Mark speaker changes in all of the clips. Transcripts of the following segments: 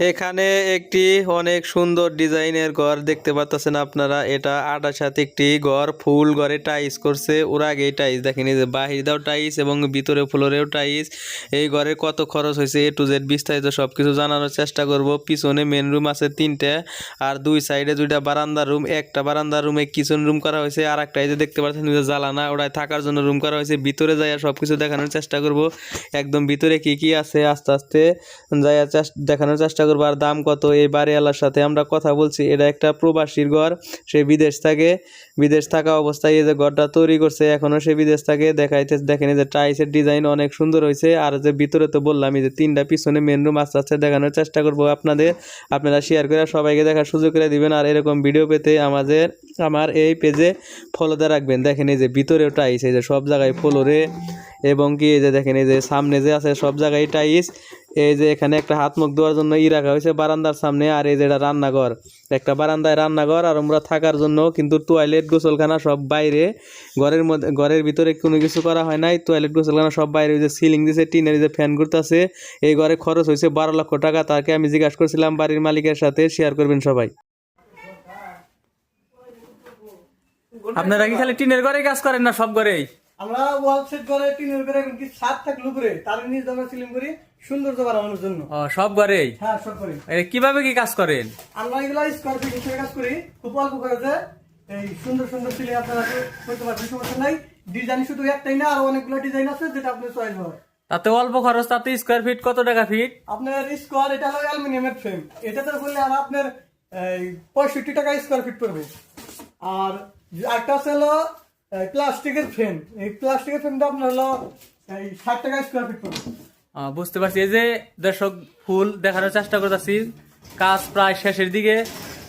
Speaker 1: এখানে একটি অনেক সুন্দর ডিজাইনের ঘর দেখতে পাচ্ছেন আপনারা। এটা আটার সাথে একটি ঘর, ফুল ঘরে টাইস করছে। ওরা আগে টাইস দেখেন যে বাহির দাও টাইস এবং ভিতরে ফ্লোরেও টাইস এই ঘরে কত খরচ হয়েছে এ টু জেড বিস্তারিত সব কিছু জানানোর চেষ্টা করব। পিছনে মেন রুম আছে তিনটে আর দুই সাইডে দুইটা বারান্দা রুম একটা বারান্দা রুমে কিচেন রুম করা হয়েছে আর একটা এই যে দেখতে পাচ্ছেন যে জ্বালানা, ওটায় থাকার জন্য রুম করা হয়েছে। ভিতরে যাইয়া সব কিছু দেখানোর চেষ্টা করব। একদম ভিতরে কি কি আছে আস্তে আস্তে যাইয়া চেস- দেখানোর চেষ্টা করব। আর দাম কত? এই বাড়িওয়ালার সাথে আমরা কথা বলছি। এটা একটা প্রবাসীর ঘর। সে বিদেশ থাকে। বিদেশ থাকা অবস্থায় এই যে ঘরটা তৈরি করছে, এখনও সে বিদেশ থাকে। দেখাইতে, দেখেন যে টাইসের ডিজাইন অনেক সুন্দর হয়েছে। আর যে ভিতরে তো বললাম যে তিনটা পিছনে মেন রুম আস্তে আস্তে দেখানোর চেষ্টা করব আপনাদের। আপনারা শেয়ার করে সবাইকে দেখার সুযোগ করে দিবেন। আর এরকম ভিডিও পেতে আমাদের, আমার এই পেজে ফলোতে রাখবেন। দেখেন এই যে ভিতরেও টাইস এই যে সব জায়গায় ফলোরে এবং কি এই যে দেখেন এই যে সামনে যে আছে সব জায়গায় টাইস এই যে এখানে একটা হাত মুখ ধোয়ার জন্য ই রাখা হয়েছে বারান্দার সামনে, আর এই যে এটা রান্নাঘর। একটা বারান্দায় রান্নাঘর, আর আমরা থাকার জন্য কিন্তু টয়লেট গোসলখানা সব বাইরে। ঘরের মধ্যে, ঘরের ভিতরে কোনো কিছু করা হয় নাই। টয়লেট গোসলখানা সব বাইরে। ওই যে সিলিং দিছে, টিনের যে ফ্যান ঘুরতেছে। এই ঘরে খরচ হয়েছে বারো লক্ষ টাকা। তাকে আমি জিজ্ঞাসা করছিলাম, বাড়ির মালিকের সাথে শেয়ার করবেন সবাই। আপনারা কি খালি টিনের ঘরে কাজ করেন না সব ঘরেই?
Speaker 2: আমরা ওয়াল সেট করে টিনের করে এমনকি ছাদ থাকলে উপরে? তার নিচ আমরা সিলিং করি সৌন্দর্য বাড়ানোর জন্য।
Speaker 1: ও সব ঘরেই?
Speaker 2: হ্যাঁ সব
Speaker 1: এ, কীভাবে কি কাজ করেন?
Speaker 2: আমরা এগুলা স্কোয়ার ফিট হিসেবে কাজ করি। খুব অল্প খরচে। এই সুন্দর সুন্দর সিলিং আপনারা করতে পারবেন সমস্যা নাই। ডিজাইন শুধু একটাই না আরও অনেকগুলো ডিজাইন আছে যেটা আপনি চয়েস হয়।
Speaker 1: তাতে অল্প খরচ তাতে স্কোয়ার ফিট কত টাকা ফিট
Speaker 2: আপনার স্কোয়ার এটা হলো অ্যালুমিনিয়ামের ফ্রেম এটাতে বললে আর আপনার এই, পঁয়ষট্টি টাকা স্কোয়ার ফিট পড়বে। আর একটা হলো প্লাস্টিকের ফ্রেম এই প্লাস্টিকের ফ্রেমটা আপনার হলো এই ষাট টাকা স্কোয়ার ফিট পড়বে।
Speaker 1: বুঝতে পারছি। এই যে দর্শক ফুল দেখানোর চেষ্টা করতেছি কাজ প্রায় শেষের দিকে।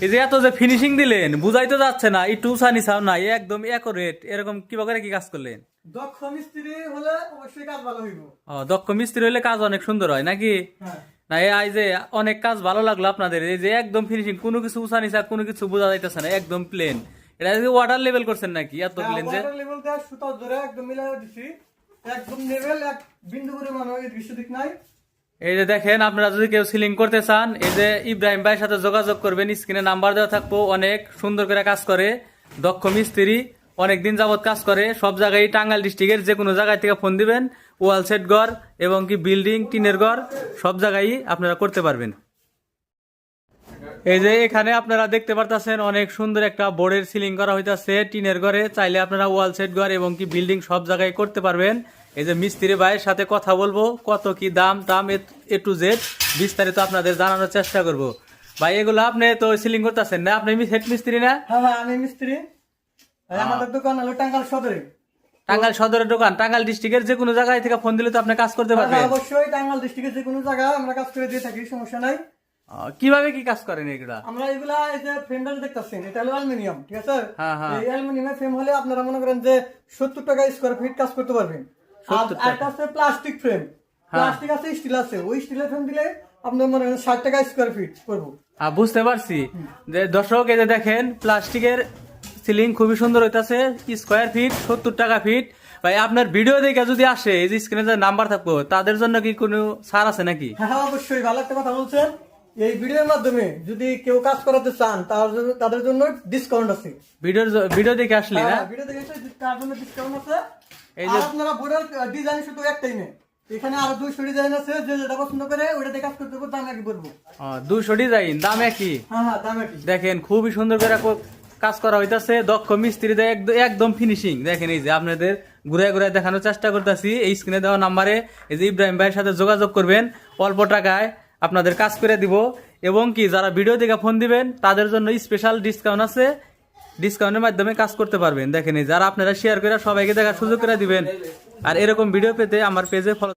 Speaker 1: এই যে এত যে ফিনিশিং দিলেন বুঝাই তো যাচ্ছে না একটু উসানি চাও না একদম একরেট এরকম কীভাবে করে কি কাজ করলেন?
Speaker 2: দক্ষ মিস্ত্রি হলে অবশ্যই কাজ ভালো হইব।
Speaker 1: ও দক্ষ মিস্ত্রি হলে কাজ অনেক সুন্দর হয় নাকি?
Speaker 2: হ্যাঁ।
Speaker 1: না এই যে অনেক কাজ ভালো লাগল আপনাদের এই যে একদম ফিনিশিং কোনো কিছু উসানি চা কোনো কিছু বোঝা যাইতেছে না একদম প্লেন এটা ওয়াটার লেভেল করছেন নাকি? এত যে
Speaker 2: ওয়াটার লেভেল দেওয়া সুতা ধরে একদম মিলাই দিছি। একদম লেভেল এক বিন্দু করে মনে হয় দৃশ্য দিক নাই।
Speaker 1: এই যে দেখেন আপনারা যদি কেউ সিলিং করতে চান এই যে ইব্রাহিম ভাইয়ের সাথে যোগাযোগ করবেন স্ক্রিনে নাম্বার দেওয়া থাকব অনেক সুন্দর করে কাজ করে দক্ষ মিস্ত্রি অনেক দিন যাবত কাজ করে সব জায়গায় টাঙ্গাইল ডিস্ট্রিক্টের যে কোনো জায়গায় থেকে ফোন দিবেন ওয়াল সেট ঘর এবং কি বিল্ডিং টিনের ঘর সব জায়গায় আপনারা করতে পারবেন। এই যে এখানে আপনারা দেখতে পারতেছেন অনেক সুন্দর একটা বোর্ডের সিলিং করা হইতাছে। টিনের ঘরে চাইলে আপনারা ওয়াল সেট ঘর এবং কি বিল্ডিং সব জায়গায় করতে পারবেন। এই যে মিস্ত্রি ভাইয়ের সাথে কথা বলব কত কি দাম টাম এ টু জেড বিস্তারিত আপনাদের জানানোর চেষ্টা করব। ভাই এগুলো আপনি তো সিলিং করতেছেন না? আপনি হেড মিস্ত্রি না?
Speaker 2: হ্যাঁ আমি মিস্ত্রি। আমাদের দোকান হলো টাঙ্গাল সদরে
Speaker 1: টাঙ্গাইল সদরের দোকান। টাঙ্গাল ডিস্ট্রিক্টের যে কোনো জায়গায় থেকে ফোন দিলে তো আপনি কাজ করতে পারবেন।
Speaker 2: হ্যাঁ, অবশ্যই টাঙ্গাল ডিস্ট্রিক্টের যে কোনো জায়গা আমরা কাজ করে দিয়ে থাকি সমস্যা নাই।
Speaker 1: কীভাবে কি কাজ করেন এগুলা?
Speaker 2: আমরা এগুলা এই যে ফ্রেমটা দেখতেছেন এটা হলো অ্যালুমিনিয়াম ঠিক আছে?
Speaker 1: হ্যাঁ, হ্যাঁ।
Speaker 2: এই অ্যালুমিনিয়ামের ফ্রেম হলে আপনারা মনে করেন যে সত্তর টাকা স্কোয়ার ফিট কাজ করতে পারবেন। আর
Speaker 1: 70
Speaker 2: একটা আছে প্লাস্টিক ফ্রেম
Speaker 1: হ্যাঁ।
Speaker 2: প্লাস্টিক আছে স্টিল আছে। ওই স্টিলের ফ্রেম দিলে আপনার মনে করেন ষাট টাকা স্কোয়ার ফিট করব।
Speaker 1: আহ, বুঝতে পারছি। যে দর্শক এই যে দেখেন প্লাস্টিকের সিলিং খুবই সুন্দর হইতাছে স্কোয়ার ফিট সত্তর টাকা ফিট ভাই আপনার ভিডিও দেখে যদি আসে এই যে স্ক্রিনে যে নাম্বার থাকব তাদের জন্য কি কোনো ছাড় আছে নাকি?
Speaker 2: হ্যাঁ হ্যাঁ, অবশ্যই। ভালো একটা কথা বলছেন। এই ভিডিওর মাধ্যমে যদি কেউ কাজ করাতে চান তাদের জন্য ডিসকাউন্ট আছে।
Speaker 1: ভিডিওর ভিডিও দেখে আসলি না?
Speaker 2: হ্যাঁ, ভিডিও দেখে এসে তার জন্য ডিসকাউন্ট আছে।
Speaker 1: এই যে-
Speaker 2: আপনারা বোর্ডের ডিজাইন শুধু একটাই নেই এখানে আরও ডিজাইন আছে যে যেটা পছন্দ করে ওইটাতে কাজ করতে
Speaker 1: দুশো ডিজাইন দাম একই?
Speaker 2: হ্যাঁ হ্যাঁ দাম একই।
Speaker 1: দেখেন খুবই সুন্দর করে কাজ করা হইতাছে। দক্ষ একদম একদম ফিনিশিং দেখেন এই যে আপনাদের ঘুরে ঘুরে দেখানোর চেষ্টা করতেছি। এই স্ক্রিনে দেওয়া নাম্বারে এই যে ইব্রাহিম ভাইয়ের সাথে যোগাযোগ করবেন। অল্প টাকায় আপনাদের কাজ করে দিব। এবং কি, যারা ভিডিও দেখে ফোন দিবেন, তাদের জন্য স্পেশাল ডিসকাউন্ট আছে। ডিসকাউন্টের মাধ্যমে কাজ করতে পারবেন। দেখেন যারা আপনারা শেয়ার করে সবাইকে দেখার সুযোগ করে দিবেন। আর এরকম ভিডিও পেতে আমার পেজে ফলো